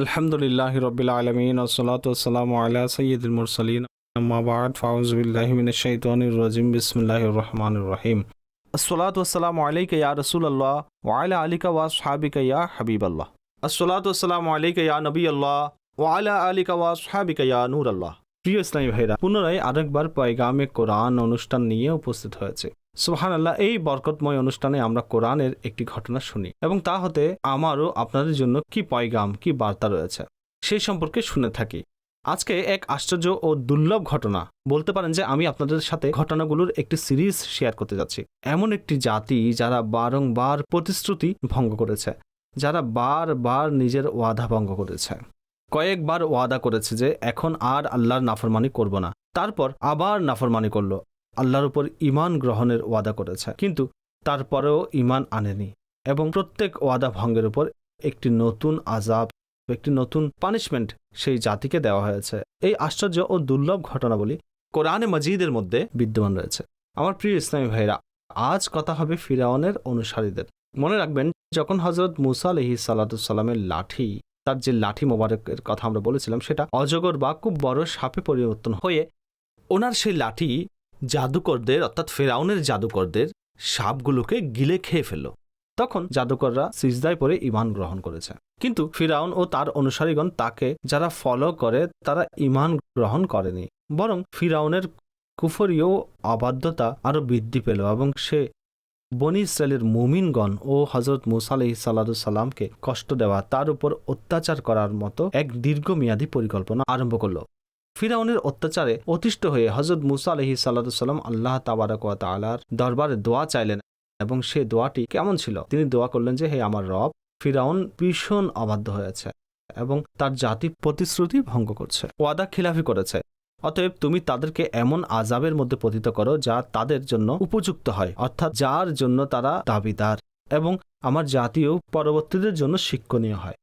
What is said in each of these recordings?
আলহামদুলিল্লাহ রবিল আলমিন ওসলাতাম আলা সৈয়দুল মুরসলিন আম্মা বাদ ফাউজবিল্লাহি মিনাশ শাইতানির রাজিম বিসমিল্লাহির রহমানির রহিম আসসালাতু ওয়াসসালামু আলাইকা ইয়া রাসূলুল্লাহ ওয়া আলা আলিকা ওয়া আসহাবিকা ইয়া হাবিবাল্লাহ আসসালাতু ওয়াসসালামু আলাইকা ইয়া নবিয়াল্লাহ ওয়া আলা আলিকা ওয়া আসহাবিকা ইয়া নূরাল্লাহ প্রিয় ইসলামী ভাইরা পুনরায় আরেকবার পয়গামে কোরআন অনুষ্ঠান নিয়ে উপস্থিত হয়েছে সুহান আল্লাহ এই বরকতময় অনুষ্ঠানে আমরা কোরআনের একটি ঘটনা শুনি এবং তা হতে আমারও আপনাদের জন্য কি পয়গাম, কি বার্তা রয়েছে, সেই সম্পর্কে শুনে থাকি। আজকে এক আশ্চর্য ও দুর্লভ ঘটনা। বলতে পারেন যে আমি আপনাদের সাথে ঘটনাগুলোর একটি সিরিজ শেয়ার করতে যাচ্ছি। এমন একটি জাতি যারা বারংবার প্রতিশ্রুতি ভঙ্গ করেছে, যারা বারবার নিজের ওয়াদা ভঙ্গ করেছে। কয়েকবার ওয়াদা করেছে যে এখন আর আল্লাহর নাফরমানি করব না। তারপর আবার নাফরমানি করল। আল্লাহর উপর ইমান গ্রহণের ওয়াদা করেছে। কিন্তু তারপরেও ইমান আনেনি এবং প্রত্যেক ওয়াদা ভঙ্গের উপর একটি নতুন আজাব একটি নতুন পানিশমেন্ট সেই জাতিকে দেওয়া হয়েছে। এই আশ্চর্য ও দুর্লভ ঘটনাবলী কোরআনে মজিদের মধ্যে বিদ্যমান রয়েছে। আমার প্রিয় ইসলামী ভাইরা, আজ কথা হবে ফিরাউনের অনুসারীদের। মনে রাখবেন, যখন হজরত মুসা আলহি সাল্লাতুসাল্লামের লাঠি, তার যে লাঠি মোবারকের কথা আমরা বলেছিলাম, সেটা অজগর বা খুব বড় সাপে পরিবর্তন হয়ে ওনার সেই লাঠি জাদুকরদের, অর্থাৎ ফেরাউনের জাদুকরদের সাপগুলোকে গিলে খেয়ে ফেলল। তখন জাদুকররা সিজদায় পরে ইমান গ্রহণ করেছে। কিন্তু ফিরাউন ও তার অনুসারীগণ তাকে, যারা ফলো করে, তারা ইমান গ্রহণ করেনি। বরং ফিরাউনের কুফরীয় অবাধ্যতা আরও বৃদ্ধি পেল এবং সে বনি ইসরায়েলের মুমিনগণ ও হজরত মুসা আলহি সাল্লামকে কষ্ট দেওয়া, তার উপর অত্যাচার করার মতো এক দীর্ঘমেয়াদী পরিকল্পনা আরম্ভ করল। ফিরাউনের অত্যাচারে অতিষ্ঠ হয়ে হজরত মুসা আলহি সাল্লাম আল্লাহ তাবারক তালার দরবারে দোয়া চাইলেন এবং সে দোয়াটি কেমন ছিল? তিনি দোয়া করলেন যে, হে আমার রব, ফিরাউন ভীষণ অবাধ্য হয়েছে এবং তার জাতি প্রতিশ্রুতি ভঙ্গ করছে, ওয়াদা খিলাফি করেছে। অতএব তুমি তাদেরকে এমন আজাবের মধ্যে পতিত করো যা তাদের জন্য উপযুক্ত হয়, অর্থাৎ যার জন্য তারা দাবিদার এবং আমার জাতীয় পরবর্তীদের জন্য শিক্ষণীয় হয়।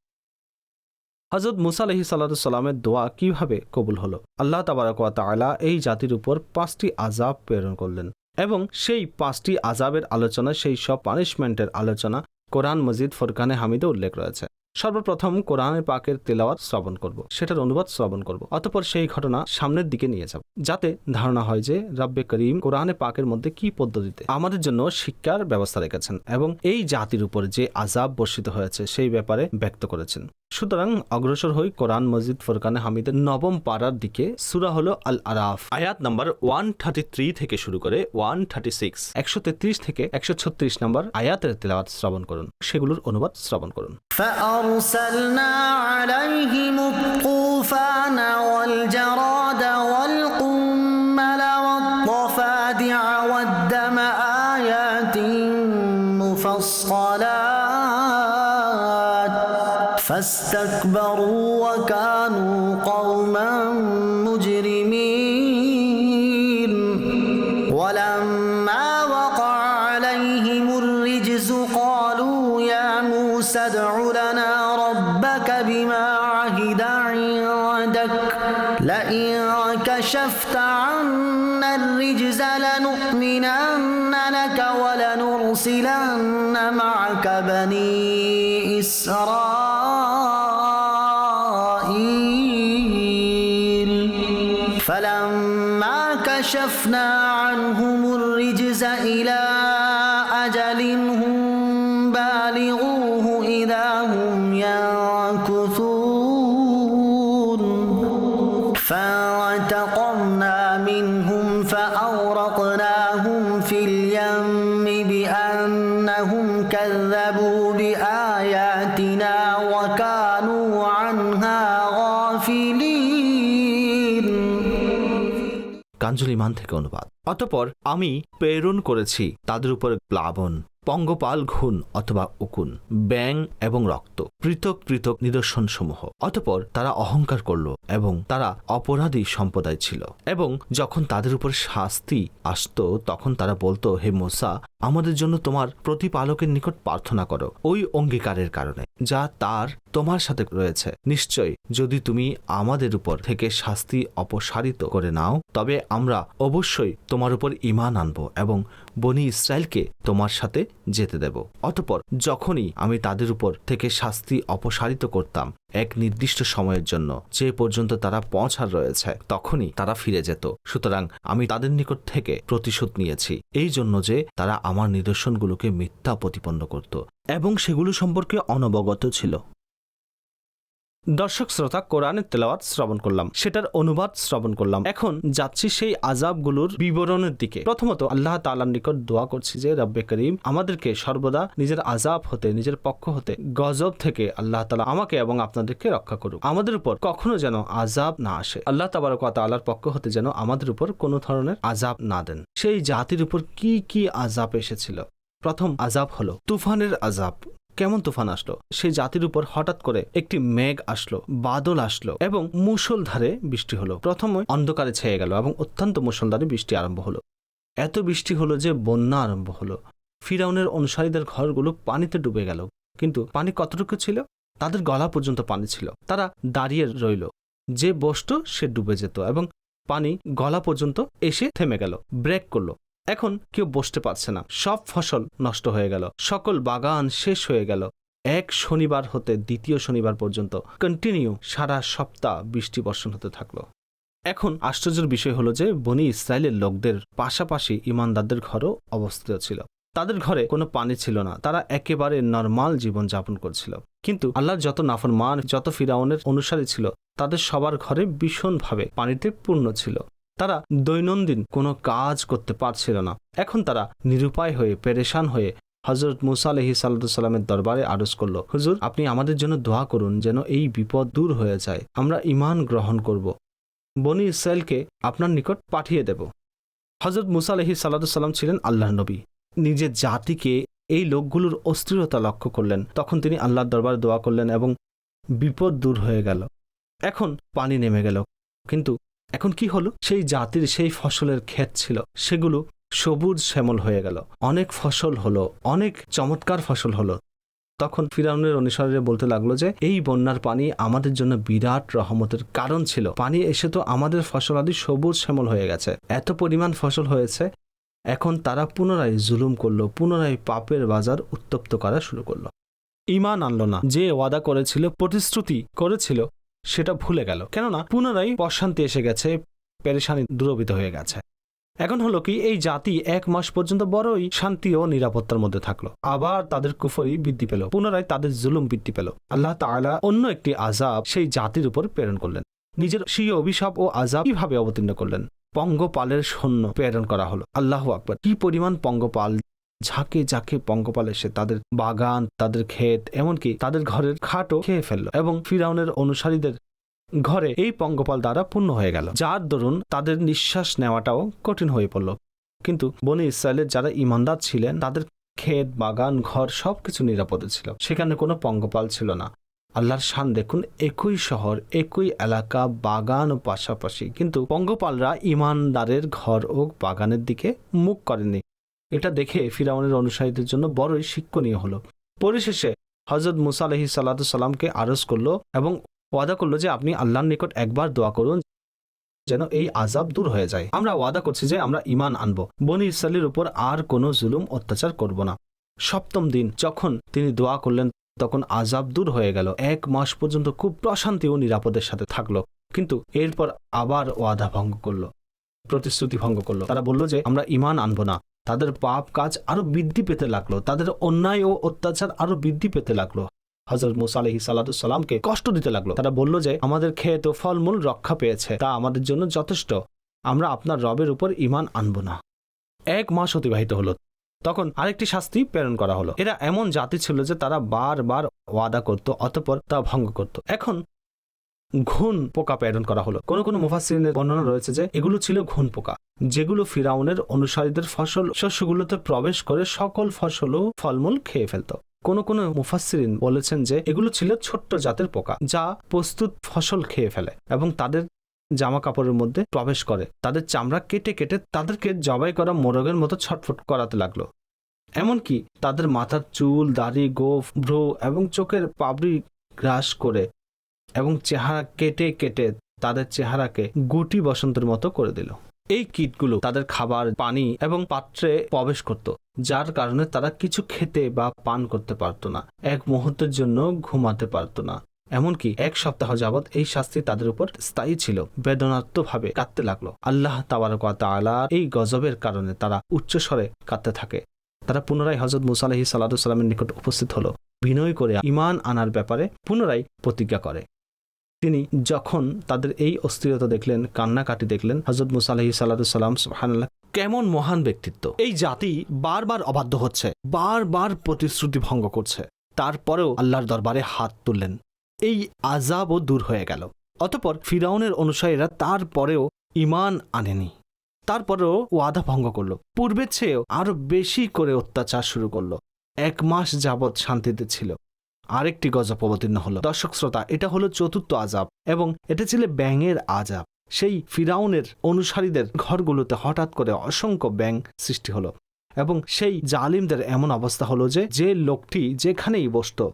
হজরত মুসা আলহি সাল্লামের দোয়া কীভাবে কবুল হলো? আল্লাহ তাবারকা আলা এই জাতির উপর পাঁচটি আজাব প্রেরণ করলেন এবং সেই পাঁচটি আজাবের আলোচনা, সেই সব পানিশমেন্টের আলোচনা কোরআন মজিদ, ফোরকানে হামিদে উল্লেখ রয়েছে। সর্বপ্রথম কোরআনে পাকের তেলাওয়াত শ্রবণ করব, সেটার অনুবাদ শ্রবণ করব, অতপর সেই ঘটনা সামনের দিকে নিয়ে যাব, যাতে ধারণা হয় যে রাব্বে করিম কোরআনে পাকের মধ্যে কি পদ্ধতিতে আমাদের জন্য শিক্ষার ব্যবস্থা রেখেছেন এবং এই জাতির উপর যে আজাব বর্ষিত হয়েছে সেই ব্যাপারে ব্যক্ত করেছেন। সুতরাং অগ্রসর হই কোরআন মসজিদ ফোরকানে হামিদের নবম পাড়ার দিকে, সুরা হলো আল আরাফ আয়াত নাম্বার ওয়ান থার্টি থ্রি থেকে শুরু করে ওয়ান থার্টি সিক্স, একশো তেত্রিশ থেকে একশো ছত্রিশ নম্বর আয়াতের তেলাওয়াত শ্রবণ করুন, সেগুলোর অনুবাদ শ্রবণ করুন। فأرسلنا عليهم الطوفان والجراد والقمل والضفادع والدم آيات مفصلات فاستكبروا وكانوا قوما مجرمين কাঞ্জুল মান থেকে অনুবাদ। অতপর আমি প্রেরণ করেছি তাদের উপর প্লাবন, পঙ্গপাল ঘুণ অথবা উকুন ব্যাং এবং রক্ত, পৃথক পৃথক নিদর্শন সমূহ অতপর তারা অহংকার করল এবং তারা অপরাধী সম্প্রদায় ছিল এবং যখন তাদের উপর শাস্তি আসতো, তখন তারা বলতো, হে মোসা, আমাদের জন্য তোমার প্রতিপালকের নিকট প্রার্থনা করো। ওই অঙ্গীকারের কারণে, যা তার তোমার সাথে রয়েছে। নিশ্চয় যদি তুমি আমাদের উপর থেকে শাস্তি অপসারিত করে নাও, তবে আমরা অবশ্যই তোমার উপর ইমান আনব এবং বনি ইসরায়েলকে তোমার সাথে যেতে দেব। অতপর যখনই আমি তাদের উপর থেকে শাস্তি অপসারিত করতাম এক নির্দিষ্ট সময়ের জন্য, যে পর্যন্ত তারা পৌঁছার রয়েছে, তখনই তারা ফিরে যেত। সুতরাং আমি তাদের নিকট থেকে প্রতিশোধ নিয়েছি, এই জন্য যে তারা আমার নিদর্শনগুলোকে মিথ্যা প্রতিপন্ন করত এবং সেগুলো সম্পর্কে অনবগত ছিল। দর্শক শ্রোতা কোরআনের তেলাওয়াত শ্রবণ করলাম, সেটার অনুবাদ শ্রবণ করলাম। এখন যাচ্ছি সেই আজাবগুলোর বিবরণের দিকে। প্রথমত আল্লাহ তালার নিকট দোয়া করছি যে, রব্বে করিম, আমাদেরকে সর্বদা নিজের আজাব হতে, নিজের পক্ষ হতে গজব থেকে আল্লাহ তালা আমাকে এবং আপনাদেরকে রক্ষা করুক। আমাদের উপর কখনো যেন আজাব না আসে। আল্লাহ ওয়া তাআলার পক্ষ হতে যেন আমাদের উপর কোনো ধরনের আজাব না দেন। সেই জাতির উপর কি কি আজাব এসেছিল? প্রথম আজাব হলো তুফানের আজাব কেমন তুফান আসলো? সেই জাতির উপর হঠাৎ করে একটি মেঘ আসলো, বাদল আসলো এবং মুষলধারে বৃষ্টি হলো। প্রথমে অন্ধকারে ছেয়ে গেল এবং অত্যন্ত মুষলধারে বৃষ্টি আরম্ভ হলো। এত বৃষ্টি হলো যে বন্যা আরম্ভ হলো। ফিরাউনের অনুসারীদের ঘরগুলো পানিতে ডুবে গেল। কিন্তু পানি কতটুকু ছিল? তাদের গলা পর্যন্ত পানি ছিল। তারা দাঁড়িয়ে রইল। যে বসত সে ডুবে যেত এবং পানি গলা পর্যন্ত এসে থেমে গেল। ব্রেক করল। এখন কেউ বসতে পারছে না। সব ফসল নষ্ট হয়ে গেল। সকল বাগান শেষ হয়ে গেল। এক শনিবার হতে দ্বিতীয় শনিবার পর্যন্ত কন্টিনিউ সারা সপ্তাহ বৃষ্টি বর্ষণ হতে থাকল। এখন আশ্চর্যের বিষয় হলো যে বনি ইসরায়েলের লোকদের পাশাপাশি ইমানদারদের ঘরও অবস্থিত ছিল। তাদের ঘরে কোনো পানি ছিল না। তারা একেবারে নর্মাল জীবন যাপন করছিল। কিন্তু আল্লাহর যত নাফরমান, যত ফিরাউনের অনুসারী ছিল, তাদের সবার ঘরে ভীষণভাবে পানিতে পূর্ণ ছিল। তারা দৈনন্দিন কোনো কাজ করতে পারছিল না। এখন তারা নিরুপায় হয়ে, পেরেশান হয়ে হজরত মুসা আলহি সাল্লামের দরবারে আরজ করল, হুজুর, আপনি আমাদের জন্য দোয়া করুন যেন এই বিপদ দূর হয়ে যায়। আমরা ইমান গ্রহণ করব। বনি ইসরায়েলকে আপনার নিকট পাঠিয়ে দেব। হজরত মুসা আলহি সাল্লাম ছিলেন আল্লাহ নবী। নিজের জাতিকে এই লোকগুলোর অস্থিরতা লক্ষ্য করলেন। তখন তিনি আল্লাহর দরবারে দোয়া করলেন এবং বিপদ দূর হয়ে গেল। এখন পানি নেমে গেল। কিন্তু এখন কি হলো? সেই জাতির সেই ফসলের ক্ষেত ছিল, সেগুলো সবুজ শ্যামল হয়ে গেল। অনেক ফসল হলো, অনেক চমৎকার ফসল হলো। তখন ফিরাউনের অনুসারীরা বলতে লাগল যে, এই বন্যার পানি আমাদের জন্য বিরাট রহমতের কারণ ছিল। পানি এসে তো আমাদের ফসল আদি সবুজ শ্যামল হয়ে গেছে। এত পরিমাণ ফসল হয়েছে, এখন তারা পুনরায় জুলুম করল, পুনরায় পাপের বাজার উত্তপ্ত করা শুরু করল। ইমান আনলো না। যে ওয়াদা করেছিল, প্রতিশ্রুতি করেছিল সেটা ভুলে গেল। কেননা পুনরায় প্রশান্তি এসে গেছে, পেরেশানি দূরবিত হয়ে গেছে। এখন হলো কি, এই জাতি এক মাস পর্যন্ত বড়ই শান্তি ও নিরাপত্তার মধ্যে থাকল। আবার তাদের কুফরি বৃদ্ধি পেল, পুনরায় তাদের জুলুম বৃদ্ধি পেল। আল্লাহ তাআলা অন্য একটি আজাব সেই জাতির উপর প্রেরণ করলেন। নিজের সেই অভিশাপ ও আজাব কীভাবে অবতীর্ণ করলেন? পঙ্গপালের সৈন্য প্রেরণ করা হলো। আল্লাহ আকবর। কি পরিমাণ পঙ্গপাল ঝাঁকে ঝাঁকে পঙ্গপাল এসে তাদের বাগান, তাদের ক্ষেত, এমনকি তাদের ঘরের খাটও খেয়ে ফেলল এবং ফিরাউনের অনুসারীদের ঘরে এই পঙ্গপাল দ্বারা পূর্ণ হয়ে গেল, যার দরুন তাদের নিঃশ্বাস নেওয়াটাও কঠিন হয়ে পড়ল। কিন্তু বনে ইসরায়েলের যারা ইমানদার ছিলেন, তাদের ক্ষেত, বাগান, ঘর সব কিছু নিরাপদে ছিল। সেখানে কোনো পঙ্গপাল ছিল না। আল্লাহর শান দেখুন, একই শহর, একই এলাকা, বাগান ও পাশাপাশি। কিন্তু পঙ্গপালরা ইমানদারের ঘর ও বাগানের দিকে মুখ করেনি এটা দেখে ফিরাউনের অনুসারীদের জন্য বড়ই শিক্ষণীয় হলো। পরিশেষে হজরত মুসা আলহি সাল্লামকে আরজ করল এবং ওয়াদা করল যে আপনি আল্লাহর নিকট একবার দোয়া করুন যেন এই আজাব দূর হয়ে যায়। আমরা ওয়াদা করছি যে আমরা ইমান আনব। বনি ইসরায়েলের উপর আর কোনো জুলুম, অত্যাচার করব না। সপ্তম দিন যখন তিনি দোয়া করলেন, তখন আজাব দূর হয়ে গেল। এক মাস পর্যন্ত খুব প্রশান্তি ও নিরাপদের সাথে থাকল, কিন্তু এরপর আবার ওয়াদা ভঙ্গ করল, প্রতিশ্রুতি ভঙ্গ করল। তারা বলল যে আমরা ইমান আনব না। তাদের পাপ কাজ আরও বৃদ্ধি পেতে লাগল। তাদের অন্যায় ও অত্যাচার আরও বৃদ্ধি পেতে লাগল। হজরত মুসা আলহি সাল্লামকে কষ্ট দিতে লাগল। তারা বলল যে, আমাদের ক্ষেত ও ফলমূল রক্ষা পেয়েছে। তা আমাদের জন্য যথেষ্ট। আমরা আপনার রবের উপর ইমান আনব না। এক মাস অতিবাহিত হলো। তখন আরেকটি শাস্তি প্রেরণ করা হলো। এরা এমন জাতি ছিল যে তারা বারবার ওয়াদা করত, অতপর তা ভঙ্গ করত। এখন ঘুণ পোকা প্রেরণ করা হলো। কোন কোন মুফাসিনের বর্ণনা রয়েছে যে এগুলো ছিল ঘুণ পোকা, যেগুলো ফিরাউনের অনুসারীদের ফসল শস্যগুলোতে প্রবেশ করে সকল ফসল ও ফলমূল খেয়ে ফেলত। কোন কোন মুফাসসিরিন বলেছেন যে এগুলো ছিল ছোট্ট জাতের পোকা, যা প্রস্তুত ফসল খেয়ে ফেলে এবং তাদের জামা কাপড়ের মধ্যে প্রবেশ করে। তাদের চামড়া কেটে কেটে তাদেরকে জবাই করা মোরগের মতো ছটফট করাতে লাগল। এমনকি তাদের মাথার চুল, দাড়ি, গোফ, ভ্রু এবং চোখের পাবড়ি গ্রাস করে এবং চেহারা কেটে কেটে তাদের চেহারাকে গুটি বসন্তের মতো করে দিল। এই কীটগুলো তাদের খাবার, পানি এবং পাত্রে প্রবেশ করত, যার কারণে তারা কিছু খেতে বা পান করতে পারতো না, এক মুহূর্তের জন্য ঘুমাতে পারতো না। এমনকি এক সপ্তাহ যাবৎ এই শাস্তি তাদের উপর স্থায়ী ছিল বেদনাত্মভাবে কাঁদতে লাগল। আল্লাহ তাআলা এই গজবের কারণে তারা উচ্চস্বরে কাঁদতে থাকে। তারা পুনরায় হজরত মুসা আলহি সাল্লামের নিকট উপস্থিত হলো, বিনয় করে ইমান আনার ব্যাপারে পুনরায় প্রতিজ্ঞা করে। তিনি যখন তাদের এই অস্থিরতা দেখলেন, কান্নাকাটি দেখলেন হজরত মুসা আলহি সাল্লাম সুবহানাল্লাহ, কেমন মহান ব্যক্তিত্ব। এই জাতি বারবার অবাধ্য হচ্ছে, বারবার প্রতিশ্রুতি ভঙ্গ করছে। তারপরেও আল্লাহর দরবারে হাত তুললেন। এই আজাবও দূর হয়ে গেল। অতপর ফিরাউনের অনুসারীরা তারপরেও ইমান আনেনি। তারপরেও ওয়াদা ভঙ্গ করল। পূর্বের চেয়েও আরও বেশি করে অত্যাচার শুরু করল। এক মাস যাবৎ শান্তিতে ছিল। আরেকটি গজব অবতীর্ণ হলো। দর্শক শ্রোতা, এটা হলো চতুর্থ আজাব এবং এটা ছিল ব্যাঙের আজাব। সেই ফিরাউনের অনুসারীদের ঘরগুলোতে হঠাৎ করে অসংখ্য ব্যাঙ সৃষ্টি হলো এবং সেই জালিমদের এমন অবস্থা হলো যে যে লোকটি যেখানেই বসতো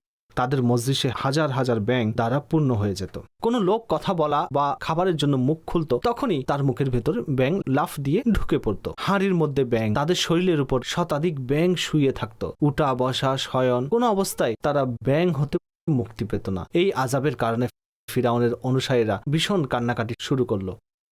তাদের মজলিসে হাজার হাজার ব্যাং দ্বারা পূর্ণ হয়ে যেত। কোনো লোক কথা বলা বা খাবারের জন্য মুখ খুলতো, তখনই তার মুখের ভেতর ব্যাং লাফ দিয়ে ঢুকে পড়তো। হাঁড়ির মধ্যে ব্যাং তাদের শরীরের উপর শতাধিক ব্যাং শুয়ে থাকতো। উটা বসা, শয়ন, কোনো অবস্থায় তারা ব্যাং হতে মুক্তি পেত না। এই আজাবের কারণে ফিরাউনের অনুসারীরা ভীষণ কান্নাকাটি শুরু করল।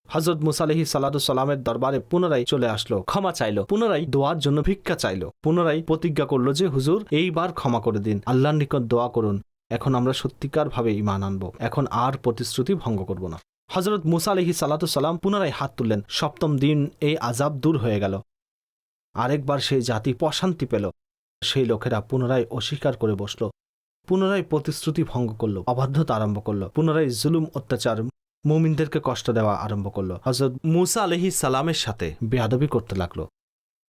হজরত মুসালেহি সালামের দরবারে পুনরায় চলে আসলো, ক্ষমা চাইলো, পুনরায় দোয়ার জন্য ভিক্ষা চাইলো, পুনরায় প্রতিজ্ঞা করল যে, হুজুর, এইবার ক্ষমা করে দিন, আল্লাহর নিকট দোয়া করুন, এখন আমরা সত্যিকার ভাবে ইমান আনব, এখন আর প্রতিশ্রুতি ভঙ্গ করব না। হজরত মুসা আলহি সালাম পুনরায় হাত তুললেন, সপ্তম দিন এই আজাব দূর হয়ে গেল। আরেকবার সেই জাতি প্রশান্তি পেল, সেই লোকেরা পুনরায় অস্বীকার করে বসল, পুনরায় প্রতিশ্রুতি ভঙ্গ করল, অবাধ্যতা আরম্ভ করল, পুনরায় জুলুম, অত্যাচার মুমিনদেরকে কষ্ট দেওয়া আরম্ভ করল। হজরত মুসা আলহি সালামের সাথে বেয়াদবি করতে লাগল।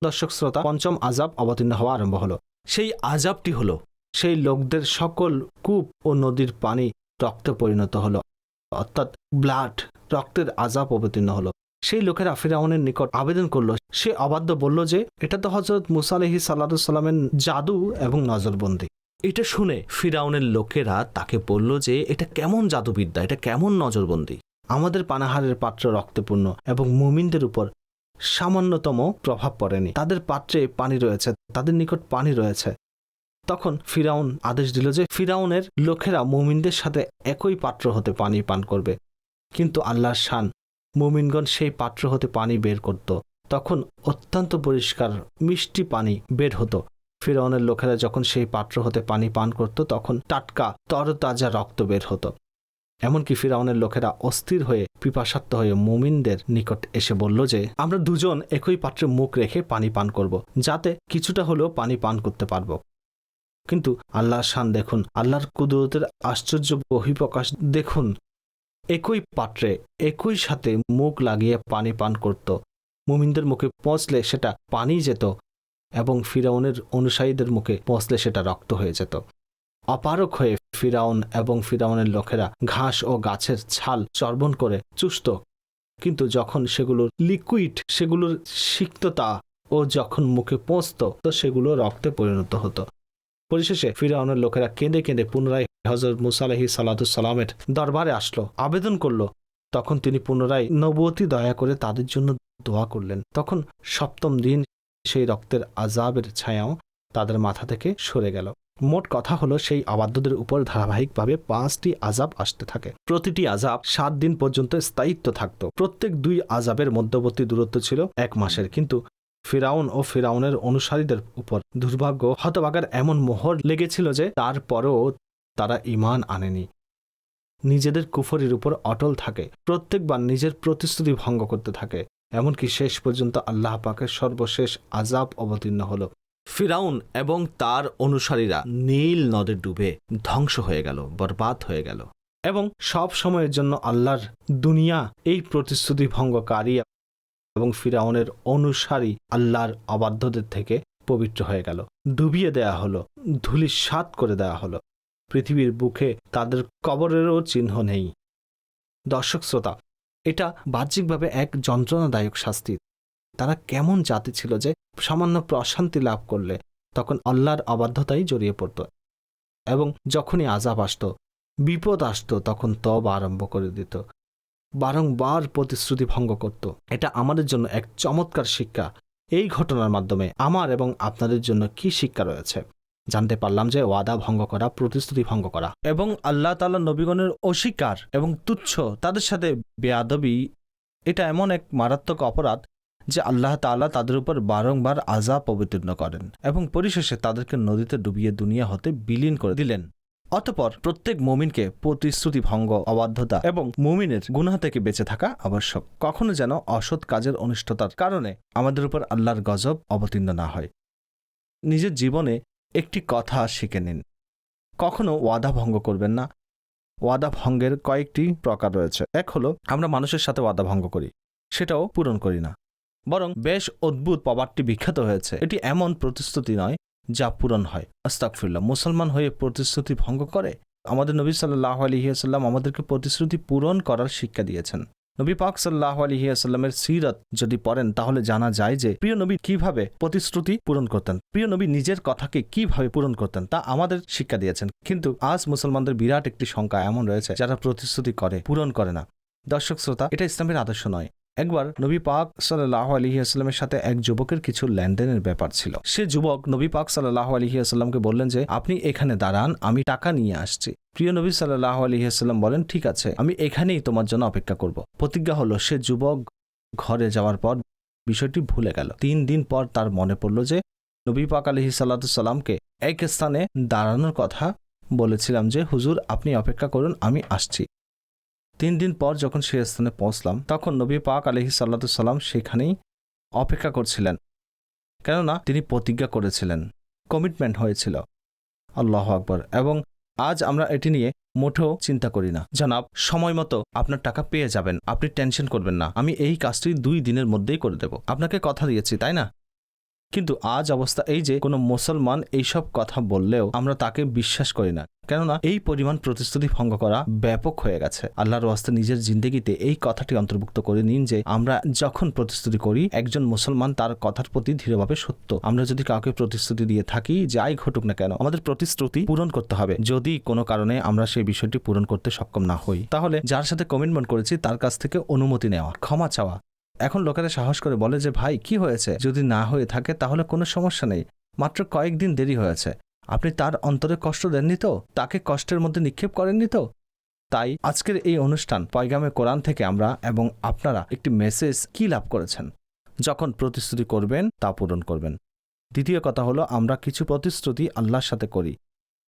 দর্শক শ্রোতা, পঞ্চম আজাব অবতীর্ণ হওয়া আরম্ভ হলো। সেই আজাবটি হলো সেই লোকদের সকল কূপ ও নদীর পানি রক্তে পরিণত হলো। অর্থাৎ ব্লাড, রক্তের আজাব অবতীর্ণ হলো। সেই লোকেরা ফিরাউনের নিকট আবেদন করল। সে অবাধ্য বলল যে, এটা তো হজরত মুসা আলহি সাল্লা সাল্লামের জাদু এবং নজরবন্দি। এটা শুনে ফিরাউনের লোকেরা তাকে বলল যে, এটা কেমন জাদুবিদ্যা? এটা কেমন নজরবন্দি? আমাদের পানাহারের পাত্র রক্তপূর্ণ এবং মুমিনদের উপর সামান্যতম প্রভাব পড়েনি। তাদের পাত্রে পানি রয়েছে, তাদের নিকট পানি রয়েছে। তখন ফিরাউন আদেশ দিল যে, ফিরাউনের লোকেরা মুমিনদের সাথে একই পাত্র হতে পানি পান করবে। কিন্তু আল্লাহর শান মুমিনগণ সেই পাত্র হতে পানি বের করত। তখন অত্যন্ত পরিষ্কার মিষ্টি পানি বের হতো। ফিরাউনের লোকেরা যখন সেই পাত্র হতে পানি পান করত, তখন টাটকা, তরতাজা রক্ত বের হতো। এমনকি ফিরাউনের লোকেরা অস্থির হয়ে পিপাসাত্ত হয়ে মুমিনদের নিকট এসে বলল যে, আমরা দুজন একই পাত্রে মুখ রেখে পানি পান করব, যাতে কিছুটা হলেও পানি পান করতে পারব। কিন্তু আল্লাহর শান দেখুন, আল্লাহর কুদরতের আশ্চর্য বহিঃপ্রকাশ দেখুন। একই পাত্রে, একই সাথে মুখ লাগিয়ে পানি পান করত। মুমিনদের মুখে পৌঁছলে সেটা পানি যেত এবং ফিরাউনের অনুসারীদের মুখে পৌঁছলে সেটা রক্ত হয়ে যেত। অপারক হয়ে ফিরাউন এবং ফিরাউনের লোকেরা ঘাস ও গাছের ছাল চর্বণ করে চুষ্ট কিন্তু যখন সেগুলোর লিকুইড সেগুলোর সিক্ততা ও যখন মুখে পৌঁছত, তো সেগুলো রক্তে পরিণত হতো। পরিশেষে ফিরাউনের লোকেরা কেঁদে কেঁদে পুনরায় হজরত মুসা আলহি সালামের দরবারে আসলো, আবেদন করল। তখন তিনি পুনরায় নবতী দয়া করে তাদের জন্য দোয়া করলেন। তখন সপ্তম দিন সেই রক্তের আজাবের ছায়াও তাদের মাথা থেকে সরে গেল। মোট কথা হলো সেই অবাধ্যদের উপর ধারাবাহিকভাবে পাঁচটি আজাব আসতে থাকে। প্রতিটি আজাব সাত দিন পর্যন্ত স্থায়িত্ব থাকত। প্রত্যেক দুই আজাবের মধ্যবর্তী দূরত্ব ছিল এক মাসের। কিন্তু ফিরাউন ও ফিরাউনের অনুসারীদের উপর দুর্ভাগ্য, হতভাগার এমন মোহর লেগেছিল যে তারপরও তারা ইমান আনেনি। নিজেদের কুফরির উপর অটল থাকে। প্রত্যেকবার নিজের প্রতিশ্রুতি ভঙ্গ করতে থাকে। এমনকি শেষ পর্যন্ত আল্লাহ পাকের সর্বশেষ আজাব অবতীর্ণ হল। ফিরাউন এবং তার অনুসারীরা নীল নদে ডুবে ধ্বংস হয়ে গেল, বরবাদ হয়ে গেল এবং সব সময়ের জন্য আল্লাহর দুনিয়া এই প্রতিশ্রুতি ভঙ্গকারী এবং ফিরাউনের অনুসারী আল্লাহর অবাধ্যদের থেকে পবিত্র হয়ে গেল, ডুবিয়ে দেয়া হলো, ধুলিসাৎ করে দেয়া হলো। পৃথিবীর বুকে তাদের কবরেরও চিহ্ন নেই। দর্শক শ্রোতা এটা বাহ্যিকভাবে এক যন্ত্রণাদায়ক শাস্তি। তারা কেমন জাতি ছিল যে সামান্য প্রশান্তি লাভ করলে তখন আল্লাহর অবাধ্যতাই জড়িয়ে পড়ত এবং যখনই আজাব আসত, বিপদ আসত তখন তব আরম্ভ করে দিত। বারংবার প্রতিশ্রুতি ভঙ্গ করত। এটা আমাদের জন্য এক চমৎকার শিক্ষা। এই ঘটনার মাধ্যমে আমার এবং আপনাদের জন্য কি শিক্ষা রয়েছে? জানতে পারলাম যে ওয়াদা ভঙ্গ করা, প্রতিশ্রুতি ভঙ্গ করা। এবং আল্লাহ তালা নবীগণের অস্বীকার এবং তুচ্ছ তাদের সাথে বেয়াদবি, এটা এমন এক মারাত্মক অপরাধ যে আল্লাহ তাআলা তাদের উপর বারংবার আজাব অবতীর্ণ করেন এবং পরিশেষে তাদেরকে নদীতে ডুবিয়ে দুনিয়া হতে বিলীন করে দিলেন। অতপর প্রত্যেক মুমিনকে প্রতিশ্রুতি ভঙ্গ, অবাধ্যতা এবং মুমিনের গুনাহ থেকে বেঁচে থাকা আবশ্যক। কখনো যেন অসৎ কাজের অনিষ্টতার কারণে আমাদের উপর আল্লাহর গজব অবতীর্ণ না হয়। নিজের জীবনে একটি কথা শিখে নিন। কখনো ওয়াদা ভঙ্গ করবেন না। ওয়াদা ভঙ্গের কয়েকটি প্রকার রয়েছে। এক হলো, আমরা মানুষের সাথে ওয়াদা ভঙ্গ করি, সেটাও পূরণ করি না। বরং বেশ অদ্ভুত প্রবাদটি বিখ্যাত হয়েছে। এটি এমন প্রতিশ্রুতি নয় যা পূরণ হয়। আস্তাকফিল্লা মুসলমান হয়ে প্রতিশ্রুতি ভঙ্গ করে? আমাদের নবী সাল্লাহ আলহিহাসাল্লাম আমাদেরকে প্রতিশ্রুতি পূরণ করার শিক্ষা দিয়েছেন। নবী পাক সাল্লাহ আলহিয়াসাল্লামের সিরত যদি পড়েন, তাহলে জানা যায় যে প্রিয় নবী কীভাবে প্রতিশ্রুতি পূরণ করতেন, প্রিয় নবী নিজের কথাকে কীভাবে পূরণ করতেন, তা আমাদের শিক্ষা দিয়েছেন। কিন্তু আজ মুসলমানদের বিরাট একটি সংখ্যা এমন রয়েছে যারা প্রতিশ্রুতি করে, পূরণ করে না। দর্শক শ্রোতা, এটা ইসলামের আদর্শ নয়। একবার নবী পাক সাল্লাহ আলহিহাস্লামের সাথে এক যুবকের কিছু লেনদেনের ব্যাপার ছিল। সে যুবক নবী পাক সাল্লাহ আলহিহাস্লামকে বললেন যে, আপনি এখানে দাঁড়ান, আমি টাকা নিয়ে আসছি। প্রিয় নবী সাল্লাহ আলহিহাস্লাম বলেন, ঠিক আছে, আমি এখানেই তোমার জন্য অপেক্ষা করব। প্রতিজ্ঞা হলো, সে যুবক ঘরে যাওয়ার পর বিষয়টি ভুলে গেল। তিন দিন পর তার মনে পড়ল যে, নবী পাক আলহি সাল্লাতুসাল্লামকে এক স্থানে দাঁড়ানোর কথা বলেছিলাম যে, হুজুর, আপনি অপেক্ষা করুন, আমি আসছি। তিন দিন পর যখন সে স্থানে পৌঁছলাম, তখন নবী পাক আলহি সাল্লাতুসাল্লাম সেখানেই অপেক্ষা করছিলেন। কেননা তিনি প্রতিজ্ঞা করেছিলেন কমিটমেন্ট হয়েছিল। আল্লাহ আকবর। এবং আজ আমরা এটি নিয়ে মোটেও চিন্তা করি না। জনাব, সময় মতো আপনার টাকা পেয়ে যাবেন, আপনি টেনশন করবেন না। আমি এই কাজটি দুই দিনের মধ্যেই করে দেব। আপনাকে কথা দিয়েছি, তাই না? কিন্তু আজ অবস্থা এই যে কোনো মুসলমান এইসব কথা বললেও আমরা তাকে বিশ্বাস করি না। কেননা এই পরিমাণ প্রতিশ্রুতি ভঙ্গ করা ব্যাপক হয়ে গেছে। আল্লাহর ওয়াস্তে নিজের জিন্দগিতে এই কথাটি অন্তর্ভুক্ত করে নিন যে আমরা যখন প্রতিশ্রুতি করি, একজন মুসলমান তার কথার প্রতি ধীরভাবে সত্য। আমরা যদি কাউকে প্রতিশ্রুতি দিয়ে থাকি, যাই ঘটুক না কেন, আমাদের প্রতিশ্রুতি পূরণ করতে হবে। যদি কোনো কারণে আমরা সেই বিষয়টি পূরণ করতে সক্ষম না হই, তাহলে যার সাথে কমিটমেন্ট করেছি, তার কাছ থেকে অনুমতি নেওয়া, ক্ষমা চাওয়া এখন লোকেরা সাহস করে বলে যে, ভাই, কি হয়েছে? যদি না হয়ে থাকে তাহলে কোনো সমস্যা নেই। মাত্র কয়েকদিন দেরি হয়েছে। আপনি তার অন্তরে কষ্ট দেননি তো? তাকে কষ্টের মধ্যে নিক্ষেপ করেননি তো? তাই আজকের এই অনুষ্ঠান পয়গামে কোরআন থেকে আমরা এবং আপনারা একটি মেসেজ কি লাভ করেছেন? যখন প্রতিশ্রুতি করবেন তা পূরণ করবেন। দ্বিতীয় কথা হলো, আমরা কিছু প্রতিশ্রুতি আল্লাহর সাথে করি।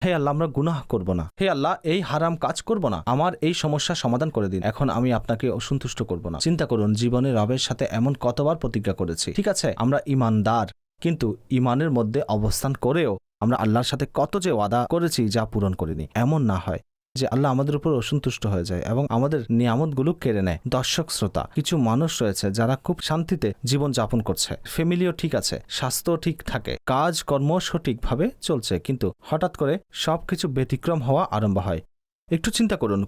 হে আল্লাহ, আমরা গুনাহ করব না। হে আল্লাহ, এই হারাম কাজ করব না। আমার এই সমস্যা সমাধান করে দিন। এখন আমি আপনাকে অসন্তুষ্ট করব না। চিন্তা করুন, জীবনে রবের সাথে এমন কতবার প্রতিজ্ঞা করেছি। ঠিক আছে, আমরা ইমানদার কিন্তু ইমানের মধ্যে অবস্থান করেও আমরা আল্লাহর সাথে কত যে ওয়াদা করেছি যা পূরণ করিনি। এমন না হয়। যে আল্লাহ আমাদের উপর অসন্তুষ্ট হয়ে যায় এবং আমাদের নিয়ামতগুলো কেড়ে নেয়। দর্শক, শ্রোতা, কিছু মানুষ রয়েছে যারা খুব শান্তিতে জীবন যাপন করছে। ফ্যামিলিও ঠিক আছে স্বাস্থ্য ঠিক থাকে, কাজ, কর্ম সঠিকভাবে চলছে, কিন্তু হঠাৎ করে সবকিছু ব্যতিক্রম হওয়া আরম্ভ হয়। একটু চিন্তা করুন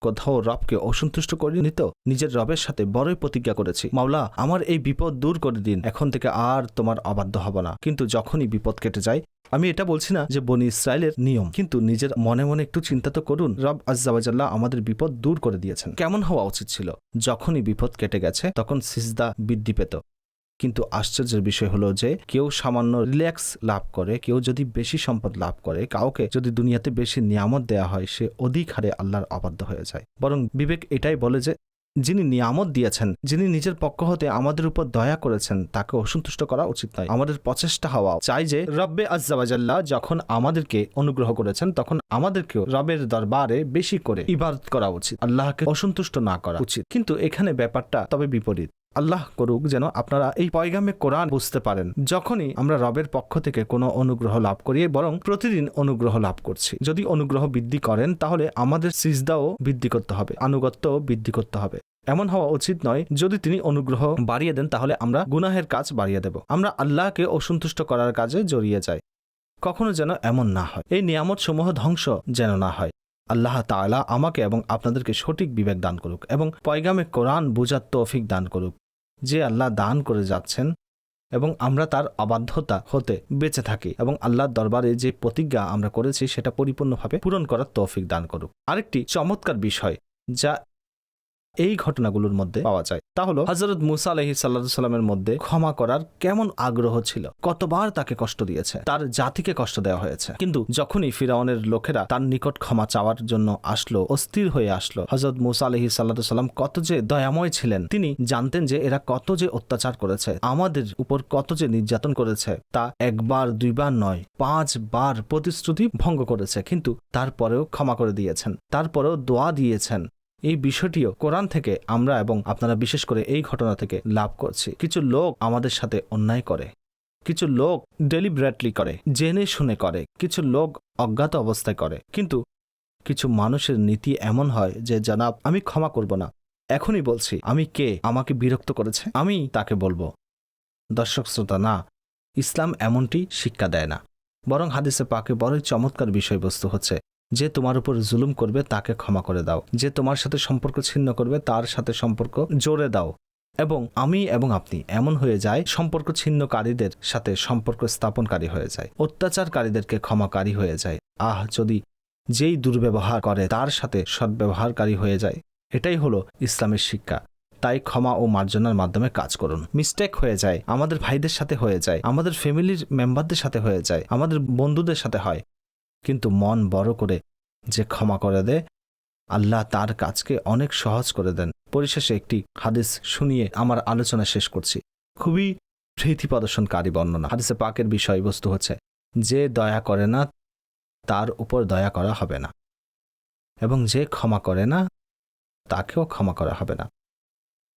কোথাও রবকে অসন্তুষ্ট করিনি তো? নিজের রবের সাথে বড়ই প্রতিজ্ঞা করেছি। মাওলা, আমার এই বিপদ দূর করে দিন। এখন থেকে আর তোমার অবাধ্য হব না। কিন্তু যখনই বিপদ কেটে যায়, আমি এটা বলছি না যে বনি ইসরায়েলের নিয়ম। কিন্তু নিজের মনে মনে একটু চিন্তা তো করুন। রব আজ্জাবাজাল্লাহ আমাদের বিপদ দূর করে দিয়েছেন। কেমন হওয়া উচিত ছিল? যখনই বিপদ কেটে গেছে, তখন সিজদা বৃদ্ধি পেত। কিন্তু আশ্চর্যের বিষয় হলো যে কেউ সামান্য রিল্যাক্স লাভ করে, কেউ যদি বেশি সম্পদ লাভ করে, কাউকে যদি দুনিয়াতে বেশি নিয়ামত দেয়া হয়, সে অধিক হারে আল্লাহর অবাধ্য হয়ে যায়। বরং বিবেক এটাই বলে যে, যিনি নিয়ামত দিয়েছেন, যিনি নিজের পক্ষ হতে আমাদের উপর দয়া করেছেন, তাকে অসন্তুষ্ট করা উচিত নয়। আমাদের প্রচেষ্টা হওয়া চাই যে, রব্বে আজ্জাবাজাল্লাহ যখন আমাদেরকে অনুগ্রহ করেছেন, তখন আমাদেরকেও রবের দরবারে বেশি করে ইবাদত করা উচিত, আল্লাহকে অসন্তুষ্ট না করা উচিত। কিন্তু এখানে ব্যাপারটা তবে বিপরীত। আল্লাহ করুক যেন আপনারা এই পয়গামে কোরআন বুঝতে পারেন। যখনই আমরা রবের পক্ষ থেকে কোনো অনুগ্রহ লাভ করি, বরং প্রতিদিন অনুগ্রহ লাভ করছি। যদি অনুগ্রহ বৃদ্ধি করেন, তাহলে আমাদের সিজদাও বৃদ্ধি করতে হবে আনুগত্য বৃদ্ধি করতে হবে। এমন হওয়া উচিত নয়, যদি তিনি অনুগ্রহ বাড়িয়ে দেন, তাহলে আমরা গুনাহের কাজ বাড়িয়ে দেব। আমরা আল্লাহকে অসন্তুষ্ট করার কাজে জড়িয়ে যাই। কখনো যেন এমন না হয়। এই নিয়ামত সমূহ ধ্বংস যেন না হয়। আল্লাহ তালা আমাকে এবং আপনাদেরকে সঠিক বিবেক দান করুক এবং পয়গামে কোরআন বোঝার তৌফিক দান করুক। যে আল্লাহ দান করে যাচ্ছেন এবং আমরা তার অবাধ্যতা হতে বেঁচে থাকি এবং আল্লাহর দরবারে যে প্রতিজ্ঞা আমরা করেছি সেটা পরিপূর্ণভাবে পূরণ করার তৌফিক দান করুক। আরেকটি চমৎকার বিষয় যা এই ঘটনাগুলোর মধ্যে পাওয়া যায়। তা হলো হজরত মুসা আলহি সাল্লামের মধ্যে ক্ষমা করার কেমন আগ্রহ ছিল? কতবার তাকে কষ্ট দিয়েছে, তার জাতিকে কষ্ট দেওয়া হয়েছে। কিন্তু যখনই ফিরাউনের লোকেরা তার নিকট ক্ষমা চাওয়ার জন্য আসলো, অস্থির হয়ে আসলো হজরত মুসা আলহি সাল্লাম কত যে দয়াময় ছিলেন। তিনি জানতেন যে এরা কত যে অত্যাচার করেছে, আমাদের উপর কত যে নির্যাতন করেছে, তা একবার, দুইবার নয়, পাঁচবার প্রতিশ্রুতি ভঙ্গ করেছে। কিন্তু তারপরেও ক্ষমা করে দিয়েছেন, তারপরেও দোয়া দিয়েছেন। এই বিষয়টিও কোরআন থেকে আমরা এবং আপনারা বিশেষ করে এই ঘটনা থেকে লাভ করছি। কিছু লোক আমাদের সাথে অন্যায় করে, কিছু লোক ডেলিব্রেটলি করে, জেনে শুনে করে, কিছু লোক অজ্ঞাত অবস্থায় করে। কিন্তু কিছু মানুষের নীতি এমন হয় যে, জানাব, আমি ক্ষমা করব না। এখনই বলছি, আমি কে? আমাকে বিরক্ত করেছে? আমি তাকে বলব। দর্শক শ্রোতা, না, ইসলাম এমনটি শিক্ষা দেয় না। বরং হাদিসে পাকে বড়ই চমৎকার বিষয়বস্তু হচ্ছে যে তোমার উপর জুলুম করবে তাকে ক্ষমা করে দাও। যে তোমার সাথে সম্পর্ক ছিন্ন করবে তার সাথে সম্পর্ক জোরে দাও। এবং আমি এবং আপনি এমন হয়ে যায় সম্পর্ক ছিন্নকারীদের সাথে সম্পর্ক স্থাপনকারী হয়ে যায় অত্যাচারকারীদেরকে ক্ষমাকারী হয়ে যায় আহ, যদি যেই দুর্ব্যবহার করে তার সাথে সদ্ব্যবহারকারী হয়ে যায় এটাই হলো ইসলামের শিক্ষা। তাই ক্ষমা ও মার্জনার মাধ্যমে কাজ করুন। মিস্টেক হয়ে যায়, আমাদের ভাইদের সাথে হয়ে যায়, আমাদের ফ্যামিলির মেম্বারদের সাথে হয়ে যায়, আমাদের বন্ধুদের সাথে হয়। কিন্তু মন বড় করে যে ক্ষমা করে দেয়, আল্লাহ তার কাজকে অনেক সহজ করে দেন। পরিশেষে একটি হাদিস শুনিয়ে আমার আলোচনা শেষ করছি। খুবই ভীতি প্রদর্শনকারী বর্ণনা। হাদিসে পাকের বিষয়বস্তু হচ্ছে, যে দয়া করে না, তার উপর দয়া করা হবে না। এবং যে ক্ষমা করে না, তাকেও ক্ষমা করা হবে না।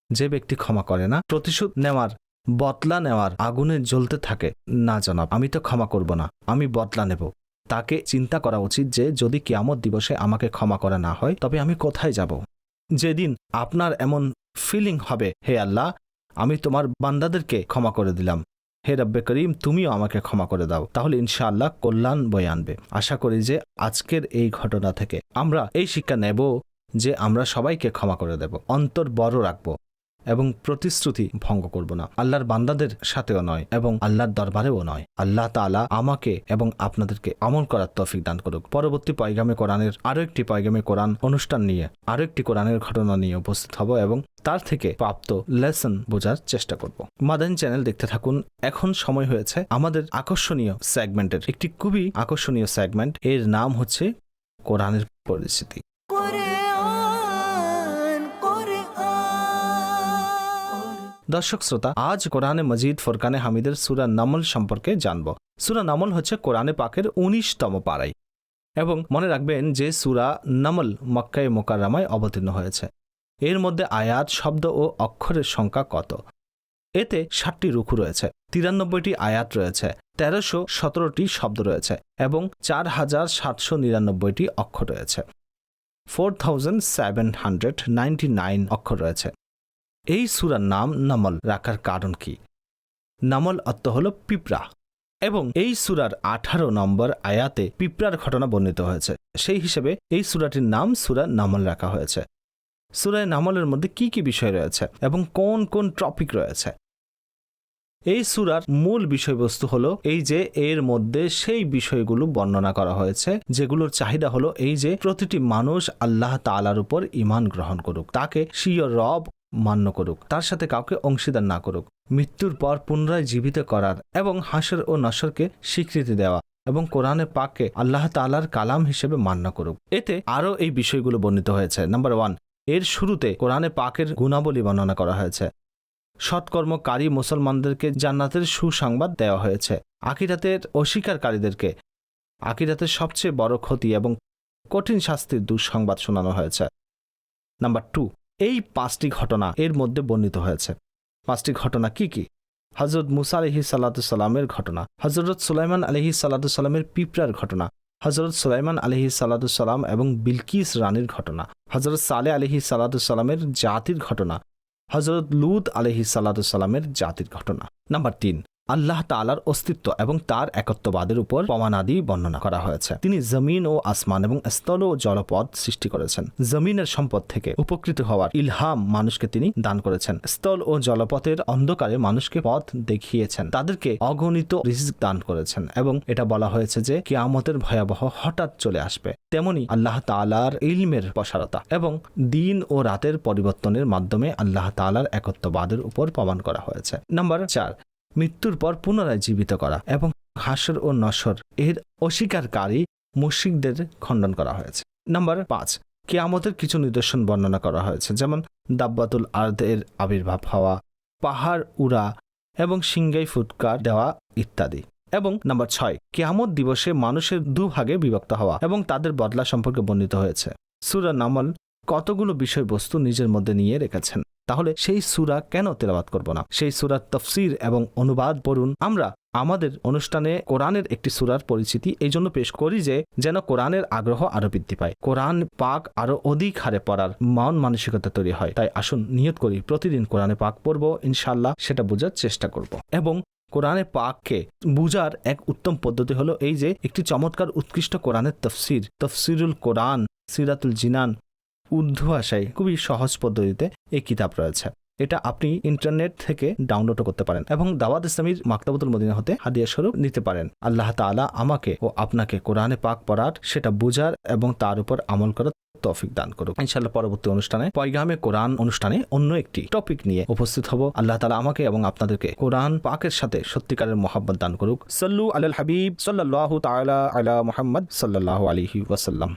যে ব্যক্তি ক্ষমা করে না, প্রতিশোধ নেওয়ার, বদলা নেওয়ার আগুনে জ্বলতে থাকে। না জনাব, আমি তো ক্ষমা করব না, আমি বদলা নেব। তাকে চিন্তা করা উচিত যে যদি কিয়ামত দিবসে আমাকে ক্ষমা করা না হয়, তবে আমি কোথায় যাব? যেদিন আপনার এমন ফিলিং হবে, হে আল্লাহ, আমি তোমার বান্দাদেরকে ক্ষমা করে দিলাম। হে রব্বে করিম, তুমিও আমাকে ক্ষমা করে দাও। তাহলে ইনশাআল্লাহ কল্যাণ বয়ে আনবে। আশা করি যে আজকের এই ঘটনা থেকে আমরা এই শিক্ষা নেব যে আমরা সবাইকে ক্ষমা করে দেব, অন্তর বড় রাখব। এবং প্রতিশ্রুতি ভঙ্গ করব না। আল্লাহর বান্দাদের সাথেও নয় এবং আল্লাহর দরবারেও নয়। আল্লাহ তাআলা আমাকে এবং আপনাদেরকে আমল করার তৌফিক দান করুক। পরবর্তী পয়গামে কোরআনের আরও একটি পয়গামে কোরআন অনুষ্ঠান নিয়ে, আরও একটি কোরআনের ঘটনা নিয়ে উপস্থিত হব এবং তার থেকে প্রাপ্ত লেসন বোঝার চেষ্টা করব। মাদান চ্যানেল দেখতে থাকুন। এখন সময় হয়েছে আমাদের আকর্ষণীয় সেগমেন্টের, একটি খুবই আকর্ষণীয় সেগমেন্ট। এর নাম হচ্ছে কোরআনের পরিস্থিতি দর্শক শ্রোতা, আজ কোরআনে মজিদ ফোরকানে হামিদের সুরা নামল সম্পর্কে জানব। সুরা নামল হচ্ছে কোরআনে পাকের উনিশতম পাড়াই এবং মনে রাখবেন যে সুরা নামল মক্কায় মোকাররামায় অবতীর্ণ হয়েছে। এর মধ্যে আয়াত, শব্দ ও অক্ষরের সংখ্যা কত? এতে ষাটটি রুখু রয়েছে, তিরানব্বইটি আয়াত রয়েছে, তেরোশো সতেরোটি শব্দ রয়েছে এবং চার হাজার সাতশো নিরানব্বইটি অক্ষর রয়েছে। Four thousand seven hundred ninety nine অক্ষর রয়েছে। এই সুরার নাম নামল রাখার কারণ কি? নামল অর্থ হল পিঁপড়া এবং এই সুরার আঠারো নম্বর আয়াতে পিঁপড়ার ঘটনা বর্ণিত হয়েছে। সেই হিসেবে এই সুরাটির নাম সুরা নামল রাখা হয়েছে। সুরায় নামলের মধ্যে কি কি বিষয় রয়েছে এবং কোন কোন টপিক রয়েছে? এই সুরার মূল বিষয়বস্তু হলো এই যে এর মধ্যে সেই বিষয়গুলো বর্ণনা করা হয়েছে, যেগুলোর চাহিদা হলো এই যে প্রতিটি মানুষ আল্লাহ তালার উপর ইমান গ্রহণ করুক। তাকে সিয় রব মান্য করুক, তার সাথে কাউকে অংশীদার না করুক। মৃত্যুর পর পুনরায় জীবিত করার এবং হাসর ও নসরকে স্বীকৃতি দেওয়া এবং কোরআনে পাককে আল্লাহ তালার কালাম হিসেবে মান্য করুক। এতে আরও এই বিষয়গুলো বর্ণিত হয়েছে। নাম্বার ওয়ান, এর শুরুতে কোরআনে পাকের গুণাবলী বর্ণনা করা হয়েছে। সৎকর্মকারী মুসলমানদেরকে জান্নাতের সুসংবাদ দেওয়া হয়েছে। আকিরাতের অস্বীকারীদেরকে আকিরাতের সবচেয়ে বড় ক্ষতি এবং কঠিন শাস্তির দুঃসংবাদ শোনানো হয়েছে। নাম্বার টু এই পাঁচটি ঘটনা এর মধ্যে বর্ণিত হয়েছে। পাঁচটি ঘটনা কি কি? হজরত মুসা আলহি সাল্লাতুসাল্লামের ঘটনা হজরত সুলাইমান আলহি সাল্লাতুসাল্লামের পিঁপড়ার ঘটনা হজরত সুলাইমান আলহি সাল্লাতুসাল্লাম এবং বিলকিস রানীর ঘটনা হজরত সালে আলহি সাল্লাতুসাল্লামের জাতির ঘটনা হজরত লুত আলহি সাল্লাতুসাল্লামের জাতির ঘটনা। নাম্বার তিন আল্লাহ তালার অস্তিত্ব এবং তার একত্ববাদের উপর প্রমাণাদি বর্ণনা করা হয়েছে। তিনি জমিন ও আসমান এবং স্থল ও জলপথ সৃষ্টি করেছেন। জমিনের সম্পদ থেকে উপকৃত হওয়ার ইলহাম মানুষকে তিনি দান করেছেন। স্থল ও জলপথের অন্ধকারে মানুষকে পথ দেখিয়েছেন। তাদেরকে অগণিত রিজিক দান করেছেন এবং এটা বলা হয়েছে যে কিয়ামতের ভয়াবহ হঠাৎ চলে আসবে। তেমনি আল্লাহ তালার ইলমের প্রসারতা এবং দিন ও রাতের পরিবর্তনের মাধ্যমে আল্লাহ তালার একত্ববাদের উপর প্রমাণ করা হয়েছে। নাম্বার চার মৃত্যুর পর পুনরায় জীবিত করা এবং হাসর ও নসর এর অস্বীকারী মুশিকদের খণ্ডন করা হয়েছে। নাম্বার পাঁচ, কেয়ামতের কিছু নিদর্শন বর্ণনা করা হয়েছে, যেমন দাব্বাতুল আর্দ এর আবির্ভাব হওয়া, পাহাড় উড়া এবং সিংগাই ফুটকার দেওয়া ইত্যাদি। এবং নাম্বার ছয়, কেয়ামত দিবসে মানুষের দুভাগে বিভক্ত হওয়া এবং তাদের বদলা সম্পর্কে বর্ণিত হয়েছে। সুরা নামল কতগুলো বিষয়বস্তু নিজের মধ্যে নিয়ে রেখেছেন? তাহলে সেই সুরা কেন তেলাবাদ করব না? সেই সুরার তফসির এবং অনুবাদ পড়ুন। আমরা আমাদের অনুষ্ঠানে কোরআনের একটি সুরার পরিচিতি এই জন্য পেশ করি যে, যেন কোরআনের আগ্রহ আরও বৃদ্ধি পায়। কোরআন পাক আরও অধিক হারে পড়ার মন মানসিকতা তৈরি হয়। তাই আসুন নিয়ত করি, প্রতিদিন কোরআনে পাক পড়ব ইনশাল্লাহ সেটা বোঝার চেষ্টা করব। এবং কোরআনে পাককে বুঝার এক উত্তম পদ্ধতি হলো এই যে, একটি চমৎকার উৎকৃষ্ট কোরআনের তফসির। তফসিরুল কোরআন, সিরাতুল জিনান উর্দু ভাষায় খুবই সহজ পদ্ধতিতে এই কিতাব রয়েছে। এটা আপনি ইন্টারনেট থেকে ডাউনলোডও করতে পারেন এবং দাওয়াত ইসলামীর মাকতাবতুল মদিনা হতে হাদিয়া স্বরূপ নিতে পারেন। আল্লাহ তাআলা আমাকে ও আপনাকে কোরআনে পাক পড়ার, সেটা বোঝার এবং তার উপর আমল করার তৌফিক দান করুক। ইনশাল্লাহ পরবর্তী অনুষ্ঠানে, পয়গামে কোরআন অনুষ্ঠানে অন্য একটি টপিক নিয়ে উপস্থিত হব। আল্লাহ তালা আমাকে এবং আপনাদেরকে কোরআন পাকের সাথে সত্যিকারের মহাব্বত দান করুক। সল্লু আলাল হাবিব সাল্লাল্লাহু তাআলা আলা মোহাম্মদ সাল্লাল্লাহু আলাইহি ওয়াসাল্লাম।